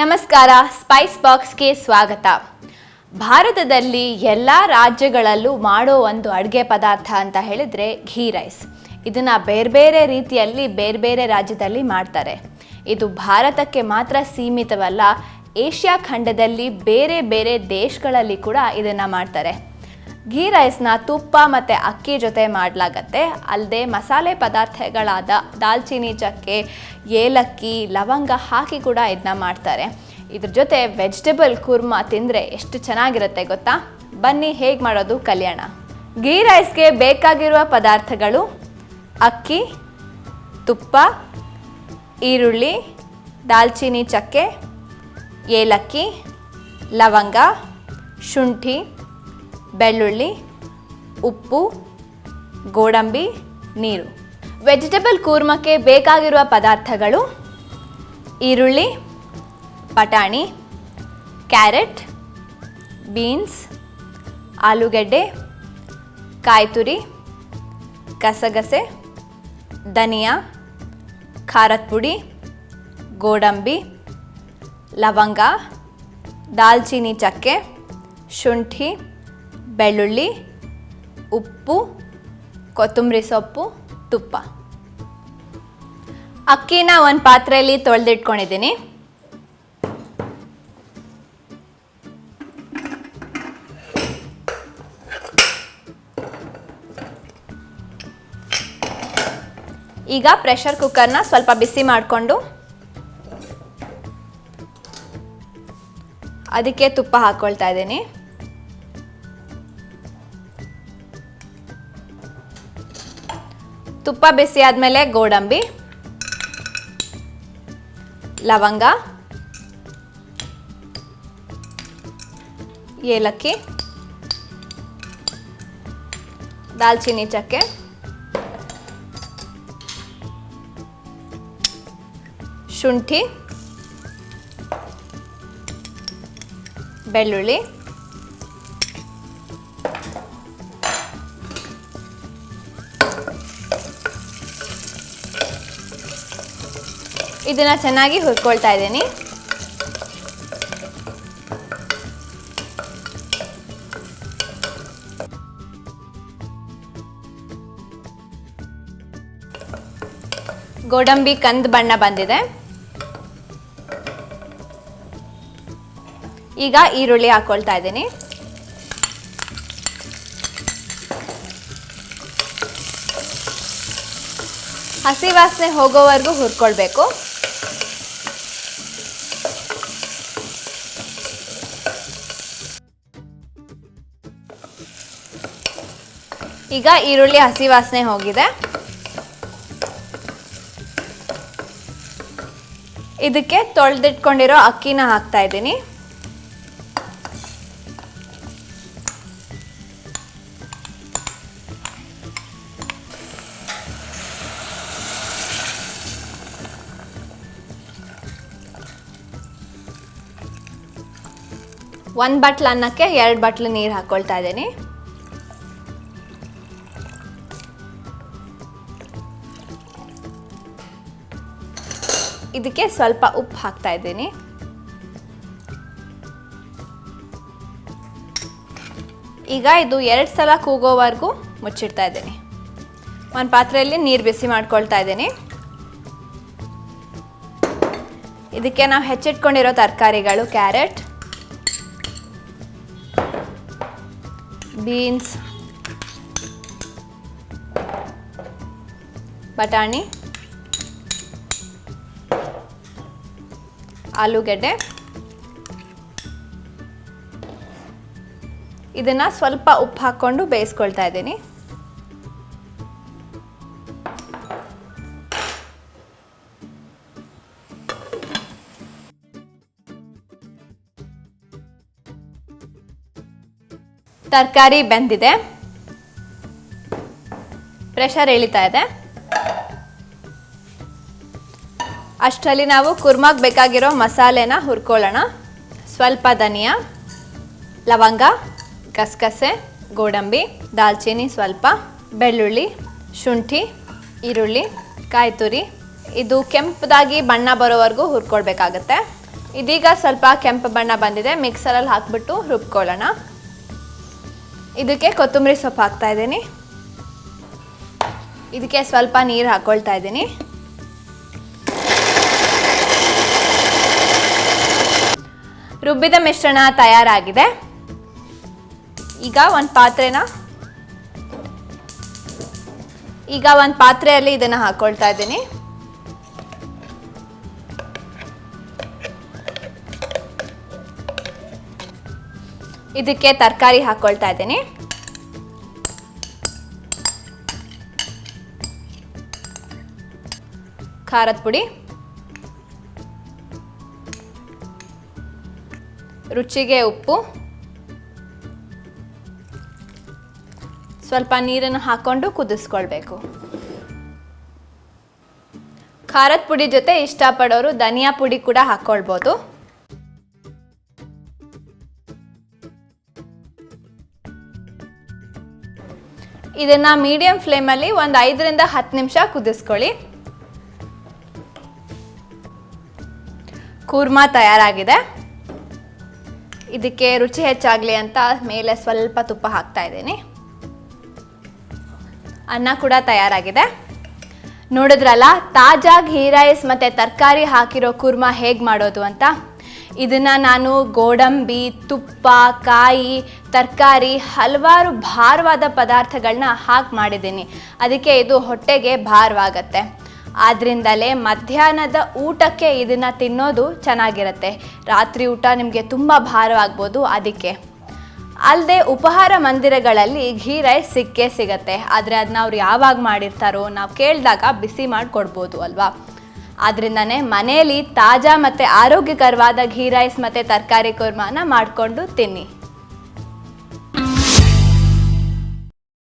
ನಮಸ್ಕಾರ ಸ್ಪೈಸ್ ಬಾಕ್ಸ್ಗೆ ಸ್ವಾಗತ. ಭಾರತದಲ್ಲಿ ಎಲ್ಲ ರಾಜ್ಯಗಳಲ್ಲೂ ಮಾಡೋ ಒಂದು ಅಡುಗೆ ಪದಾರ್ಥ ಅಂತ ಹೇಳಿದರೆ ಘೀ ರೈಸ್. ಇದನ್ನು ಬೇರೆ ಬೇರೆ ರೀತಿಯಲ್ಲಿ ಬೇರೆ ಬೇರೆ ರಾಜ್ಯದಲ್ಲಿ ಮಾಡ್ತಾರೆ. ಇದು ಭಾರತಕ್ಕೆ ಮಾತ್ರ ಸೀಮಿತವಲ್ಲ, ಏಷ್ಯಾ ಖಂಡದಲ್ಲಿ ಬೇರೆ ಬೇರೆ ದೇಶಗಳಲ್ಲಿ ಕೂಡ ಇದನ್ನು ಮಾಡ್ತಾರೆ. ಘೀ ರೈಸ್ನ ತುಪ್ಪ ಮತ್ತು ಅಕ್ಕಿ ಜೊತೆ ಮಾಡಲಾಗತ್ತೆ. ಅಲ್ಲದೆ ಮಸಾಲೆ ಪದಾರ್ಥಗಳಾದ ದಾಲ್ಚಿನ್ನಿ ಚಕ್ಕೆ, ಏಲಕ್ಕಿ, ಲವಂಗ ಹಾಕಿ ಕೂಡ ಇದನ್ನ ಮಾಡ್ತಾರೆ. ಇದ್ರ ಜೊತೆ ವೆಜಿಟೇಬಲ್ ಕುರ್ಮ ತಿಂದರೆ ಎಷ್ಟು ಚೆನ್ನಾಗಿರುತ್ತೆ ಗೊತ್ತಾ? ಬನ್ನಿ ಹೇಗೆ ಮಾಡೋದು ಕಲ್ಯಾಣ. ಗೀ ರೈಸ್ಗೆ ಬೇಕಾಗಿರುವ ಪದಾರ್ಥಗಳು ಅಕ್ಕಿ, ತುಪ್ಪ, ಈರುಳ್ಳಿ, ದಾಲ್ಚಿನಿ ಚಕ್ಕೆ, ಏಲಕ್ಕಿ, ಲವಂಗ, ಶುಂಠಿ ಬೆಳ್ಳುಳ್ಳಿ, ಉಪ್ಪು, ಗೋಡಂಬಿ, ನೀರು. ವೆಜಿಟೇಬಲ್ ಕೂರ್ಮಕ್ಕೆ ಬೇಕಾಗಿರುವ ಪದಾರ್ಥಗಳು ಈರುಳ್ಳಿ, ಬಟಾಣಿ, ಕ್ಯಾರೆಟ್, ಬೀನ್ಸ್, ಆಲೂಗೆಡ್ಡೆ ಕಾಯಿ ತುರಿ ಗಸಗಸೆ, ಧನಿಯಾ, ಖಾರದ ಪುಡಿ, ಗೋಡಂಬಿ, ಲವಂಗ ದಾಲ್ಚಿನ್ನಿ ಚಕ್ಕೆ, ಶುಂಠಿ ಬೆಳ್ಳುಳ್ಳಿ, ಉಪ್ಪು, ಕೊತ್ತಂಬರಿ ಸೊಪ್ಪು, ತುಪ್ಪ. ಅಕ್ಕಿನ ಒಂದು ಪಾತ್ರೆಯಲ್ಲಿ ತೊಳೆದಿಟ್ಕೊಂಡಿದ್ದೀನಿ. ಈಗ ಪ್ರೆಷರ್ ಕುಕ್ಕರ್ನ ಸ್ವಲ್ಪ ಬಿಸಿ ಮಾಡಿಕೊಂಡು ಅದಕ್ಕೆ ತುಪ್ಪ ಹಾಕ್ಕೊಳ್ತಾ ಇದ್ದೀನಿ. ತುಪ್ಪ ಬಿಸಿ ಆದಮೇಲೆ ಗೋಡಂಬಿ ಲವಂಗ ಏಲಕ್ಕಿ ದಾಲ್ಚಿನ್ನಿ ಚಕ್ಕೆ ಶುಂಠಿ ಬೆಳ್ಳುಳ್ಳಿ. ಇದನ್ನ ಚೆನ್ನಾಗಿ ಹುರ್ಕೊಳ್ತಾ ಇದ್ದೀನಿ. ಗೋಡಂಬಿ ಕಂದು ಬಣ್ಣ ಬಂದಿದೆ. ಈಗ ಈರುಳ್ಳಿ ಹಾಕೊಳ್ತಾ ಇದ್ದೀನಿ. ಹಸಿ ವಾಸನೆ ಹೋಗೋವರೆಗೂ ಹುರ್ಕೊಳ್ಬೇಕು. ಈಗ ಈರುಳ್ಳಿ, ಹಸಿ ವಾಸನೆ ಹೋಗಿದೆ. ಇದಕ್ಕೆ ತೊಳೆದಿಟ್ಕೊಂಡಿರೋ ಅಕ್ಕಿನ ಹಾಕ್ತಾ ಇದ್ದೀನಿ. ಒಂದು ಬಟ್ಲು ಅನ್ನಕ್ಕೆ ಎರಡು ಬಟ್ಲು ನೀರು ಹಾಕ್ಕೊಳ್ತಾ ಇದ್ದೀನಿ. ಇದಕ್ಕೆ ಸ್ವಲ್ಪ ಉಪ್ಪು ಹಾಕ್ತಾ ಇದ್ದೀನಿ. ಈಗ ಇದು ಎರಡು ಸಲ ಕೂಗೋವರೆಗೂ ಮುಚ್ಚಿಡ್ತಾ ಇದ್ದೀನಿ. ಒಂದು ಪಾತ್ರೆಯಲ್ಲಿ ನೀರು ಬಿಸಿ ಮಾಡ್ಕೊಳ್ತಾ ಇದ್ದೀನಿ. ಇದಕ್ಕೆ ನಾವು ಹೆಚ್ಚಿಟ್ಕೊಂಡಿರೋ ತರಕಾರಿಗಳು, ಕ್ಯಾರೆಟ್, ಬೀನ್ಸ್, ಬಟಾಣಿ ಆಲೂಗೆಡ್ಡೆ. ಇದನ್ನ ಸ್ವಲ್ಪ ಉಪ್ಪು ಹಾಕ್ಕೊಂಡು ಬೇಯಿಸ್ಕೊಳ್ತಾ ಇದ್ದೀನಿ. ತರಕಾರಿ ಬೆಂದಿದೆ. ಪ್ರೆಷರ್ ಎಳಿತಾ ಇದೆ. ಅಷ್ಟರಲ್ಲಿ ನಾವು ಕುರ್ಮಾಗ್ ಬೇಕಾಗಿರೋ ಮಸಾಲೆನ ಹುರ್ಕೊಳ್ಳೋಣ. ಸ್ವಲ್ಪ ಧನಿಯಾ, ಲವಂಗ, ಗಸಗಸೆ, ಗೋಡಂಬಿ ದಾಲ್ಚಿನ್ನಿ ಸ್ವಲ್ಪ, ಬೆಳ್ಳುಳ್ಳಿ, ಶುಂಠಿ, ಈರುಳ್ಳಿ ಕಾಯಿ ತುರಿ ಇದು ಕೆಂಪದಾಗಿ ಬಣ್ಣ ಬರೋವರೆಗೂ ಹುರ್ಕೊಳ್ಬೇಕಾಗತ್ತೆ. ಇದೀಗ ಸ್ವಲ್ಪ ಕೆಂಪು ಬಣ್ಣ ಬಂದಿದೆ ಮಿಕ್ಸರಲ್ಲಿ ಹಾಕ್ಬಿಟ್ಟು ರುಬ್ಕೊಳ್ಳೋಣ. ಇದಕ್ಕೆ ಕೊತ್ತಂಬರಿ ಸೊಪ್ಪು ಹಾಕ್ತಾ ಇದ್ದೀನಿ. ಇದಕ್ಕೆ ಸ್ವಲ್ಪ ನೀರು ಹಾಕ್ಕೊಳ್ತಾ ಇದ್ದೀನಿ. ರುಬ್ಬಿದ ಮಿಶ್ರಣ ತಯಾರಾಗಿದೆ. ಈಗ ಒಂದು ಪಾತ್ರೆನ ಈಗ ಒಂದು ಪಾತ್ರೆಯಲ್ಲಿ ಇದನ್ನು ಹಾಕೊಳ್ತಾ ಇದ್ದೀನಿ. ಇದಕ್ಕೆ ತರಕಾರಿ ಹಾಕೊಳ್ತಾ ಇದ್ದೀನಿ. ಖಾರದ ಪುಡಿ. ರುಚಿಗೆ ಉಪ್ಪು. ಸ್ವಲ್ಪ ನೀರನ್ನು ಹಾಕ್ಕೊಂಡು ಕುದಿಸ್ಕೊಳ್ಬೇಕು. ಖಾರದ ಪುಡಿ ಜೊತೆ ಇಷ್ಟಪಡೋರು ಧನಿಯಾ ಪುಡಿ ಕೂಡ ಹಾಕ್ಕೊಳ್ಬೋದು ಇದನ್ನ ಮೀಡಿಯಂ ಫ್ಲೇಮಲ್ಲಿ ಒಂದು ಐದರಿಂದ ಹತ್ತು ನಿಮಿಷ ಕುದಿಸ್ಕೊಳ್ಳಿ. ಕೂರ್ಮಾ ತಯಾರಾಗಿದೆ. ಇದಕ್ಕೆ ರುಚಿ ಹೆಚ್ಚಾಗಲಿ ಅಂತ ಮೇಲೆ ಸ್ವಲ್ಪ ತುಪ್ಪ ಹಾಕ್ತಾ ಇದ್ದೀನಿ. ಅನ್ನ ಕೂಡ ತಯಾರಾಗಿದೆ. ನೋಡಿದ್ರಲ್ಲ, ತಾಜಾ ಘೀ ರೈಸ್ ಮತ್ತು ತರಕಾರಿ ಹಾಕಿರೋ ಕುರ್ಮಾ ಹೇಗೆ ಮಾಡೋದು ಅಂತ? ಇದನ್ನು ನಾನು ಗೋಡಂಬಿ, ತುಪ್ಪ, ಕಾಯಿ, ತರಕಾರಿ ಹಲವಾರು ಭಾರವಾದ ಪದಾರ್ಥಗಳನ್ನ ಹಾಕಿ ಮಾಡಿದ್ದೀನಿ. ಅದಕ್ಕೆ ಇದು ಹೊಟ್ಟೆಗೆ ಭಾರವಾಗತ್ತೆ. ಆದ್ರಿಂದಲೇ ಮಧ್ಯಾಹ್ನದ ಊಟಕ್ಕೆ ಇದನ್ನು ತಿನ್ನೋದು ಚೆನ್ನಾಗಿರುತ್ತೆ. ರಾತ್ರಿ ಊಟ ನಿಮಗೆ ತುಂಬ ಭಾರವಾಗ್ಬೋದು ಅದಕ್ಕೆ. ಅಲ್ಲದೆ ಉಪಹಾರ ಮಂದಿರಗಳಲ್ಲಿ ಘೀ, ರೈಸ್ ಸಿಕ್ಕೇ ಸಿಗತ್ತೆ. ಆದರೆ ಅದನ್ನ ಅವ್ರು ಯಾವಾಗ ಮಾಡಿರ್ತಾರೋ ನಾವು ಕೇಳಿದಾಗ ಬಿಸಿ ಮಾಡಿ ಕೊಡ್ಬೋದು ಅಲ್ವಾ? ಆದ್ರಿಂದನೇ ಮನೆಯಲ್ಲಿ ತಾಜಾ ಮತ್ತು ಆರೋಗ್ಯಕರವಾದ ಘೀ, ರೈಸ್ ಮತ್ತು ತರಕಾರಿ ಕುರ್ಮಾನ ಮಾಡಿಕೊಂಡು ತಿನ್ನಿ.